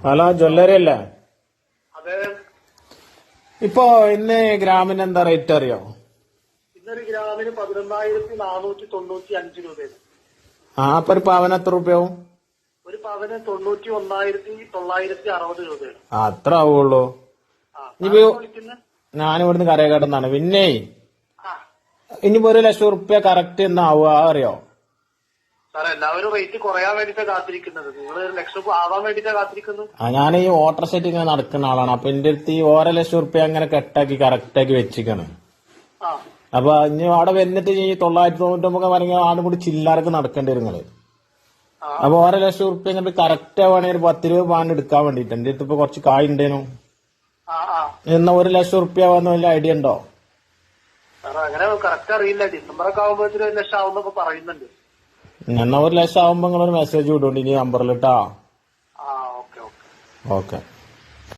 Hello jewellery അല്ലേ ഇപ്പോ ഇന്ന് ഗ്രാമിന് എന്താ റേറ്റ് അറിയോ? ഇന്നൊരു ഗ്രാമിന് പതിനൊന്നായിരത്തി നാനൂറ്റി തൊണ്ണൂറ്റി അഞ്ച് രൂപയാണ്. ആ അപ്പൊ ഒരു പവന് എത്ര രൂപയാവും? ഒരു പവന് തൊണ്ണൂറ്റി ഒന്നായിരത്തി തൊള്ളായിരത്തി അറുപത് രൂപയാണ്. അത്ര ആവുള്ളൂ. ഞാനിവിടുന്ന് കരയക്കാട്ടെന്നാണ് പിന്നെ ഇനിയിപ്പോ ഒരു ലക്ഷം റുപ്യ കറക്റ്റ് എന്നാവുക അറിയോ? സാർ എല്ലാവരും റേറ്റ് കുറയാൻ വേണ്ടിട്ടാ കാത്തിരിക്കുന്നത്. നിങ്ങൾ ഒരു ലക്ഷം ആവാൻ വേണ്ടിട്ടാ കാത്തിരിക്കുന്നത് ആ ഞാൻ ഈ ഓട്ടർ സെറ്റ് ഇങ്ങനെ നടക്കുന്ന ആളാണ്. അപ്പൊ എന്റെ അടുത്ത് ഈ ഓരോ ലക്ഷം റുപ്യ അങ്ങനെ കെട്ടാക്കി കറക്റ്റ് ആക്കി വെച്ചിക്കാണ് ആ. അപ്പൊ ഇനി അവിടെ വന്നിട്ട് ഈ തൊള്ളായിരത്തി തൊണ്ണൂറ്റൊമ്പത് പറഞ്ഞ ആടും കൂടി ചില്ലാർക്ക് നടക്കേണ്ടി വരും നിങ്ങൾ. അപ്പൊ ഓരോ ലക്ഷം റുപ്യ കറക്റ്റ് ആവുകയാണെങ്കിൽ ഒരു പത്ത് രൂപ പാണ്ട് എടുക്കാൻ വേണ്ടിട്ട് എന്റെ അടുത്ത് ഇപ്പൊ കുറച്ച് കായ് ഉണ്ടേനു. എന്നാ ഒരു ലക്ഷം റുപ്യ ആവാന്ന് വല്ല ഐഡിയ ഉണ്ടോ? അങ്ങനെ കറക്റ്റ് അറിയില്ല. ഡിസംബർ ഒക്കെ ആവുമ്പോഴത്തേക്കും ഒരു ലക്ഷം ആവുന്നൊക്കെ പറയുന്നുണ്ട്. എന്നാ ഒരു ലക്ഷം ആവുമ്പോ നിങ്ങളൊരു മെസ്സേജ് വിടുകൊണ്ട് ഇനി നമ്പറിലിട്ടാ ഓക്കെ